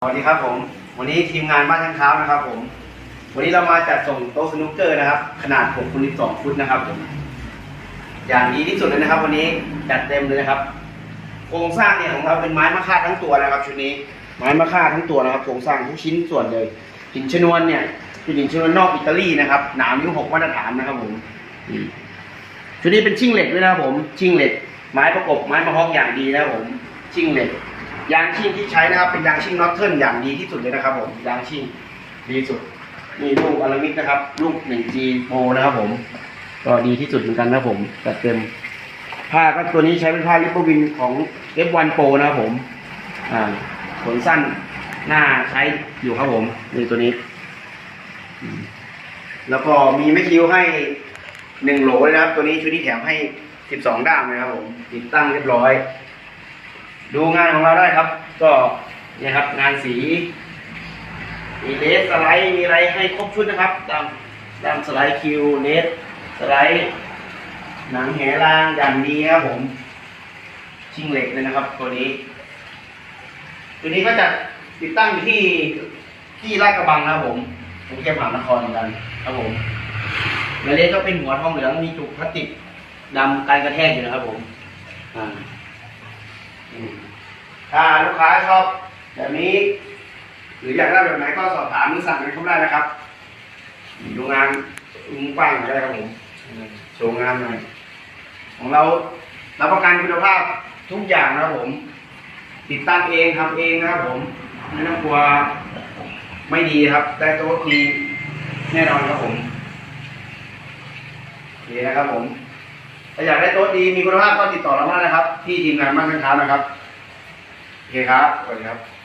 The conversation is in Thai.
สวัสดีครับผมวันนี้ทีมงานบ้านช้างเท้านะครับ ผม วันนี้เรามาจัดส่งโต๊ะสนุกเกอร์นะครับ ขนาด6คูณ12ฟุตนะครับผมอย่างดีที่สุดเลยนะครับ วันนี้จัดเต็มเลยนะครับ โครงสร้างเนี่ยของเราเป็นไม้มะค่าทั้งตัวนะครับ ชุดนี้ไม้มะค่าทั้งตัวนะครับ โครงสร้างทุกชิ้นส่วนเลยหินชนวนเนี่ยเป็นหินชนวนนอกอิตาลีนะครับหนานิ้วหกมาตรฐานนะครับผมอืมชุดนี้เป็นชิ่งเหล็กด้วยนะครับผมชิ่งเหล็ก ไม้ประกบไม้มะฮอกอย่างดีนะครับผมชิ่งเหล็ก ยางชิ่งที่ใช้นะครับ เป็นยางชิ่งน็อตเทิลอย่างดีที่สุดเลยนะครับ ผมยางชิ่งดีสุดนี่ลูกอารามิกนะครับลูก 1G Pro นะครับ ผม ก็ดีที่สุดเหมือนกันนะครับผมจัดเต็มผ้าก็ตัวนี้ใช้เป็นผ้าลิปโปวินของ F1 Pro นะครับผม อ่าขนสั้นหน้าใช้อยู่ครับผมนี่ตัวนี้ แล้วก็มีไม่คิ้วให้หนึ่งโหลเลยนะครับ ตัวนี้ชุดนี้แถมให้สิบสองด้ามนะครับผม ติดตั้งเรียบร้อย ดูงานของเราได้ครับ ก็เนี่ยครับงานสีมีเลสสไลด์มีอะไรให้ครบชุดนะครับ ตามตามสไลด์คิวเลสสไลด์หนังแหรางอย่างดีครับผม ชิงเหล็กเลยนะครับ ตัวนี้ ตัวนี้ก็จะติดตั้งอยู่ที่ที่ลาดกระบังนะครับผมกรุงเทพมหานครเหมือนกันครับผมแล้วเลสก็เป็นหัวทองเหลืองมีจุกพลาสติกดำการกระแทกอยู่นะครับผมอ่าอืม ถ้าลูกค้าชอบแบบนี้ หรืออยากได้แบบไหนก็สอบถามหรือสั่งกันเข้าได้นะครับดูงานมุมกว้างหน่อยได้ครับผมโชว์งานหน่อยของเรารับประกันคุณภาพทุกอย่างนะครับผม ติดตั้งเองทำเองนะครับผมไม่ต้องกลัวไม่ดีครับ ได้โต๊ะทีแน่นอนครับผมโอเคนะครับผมถ้าอยากได้โต๊ะดีมีคุณภาพก็ติดต่อเรามาได้นะครับ ที่ทีมงานบ้านช้างเท้านะครับ โอเคครับสวัสดีครับ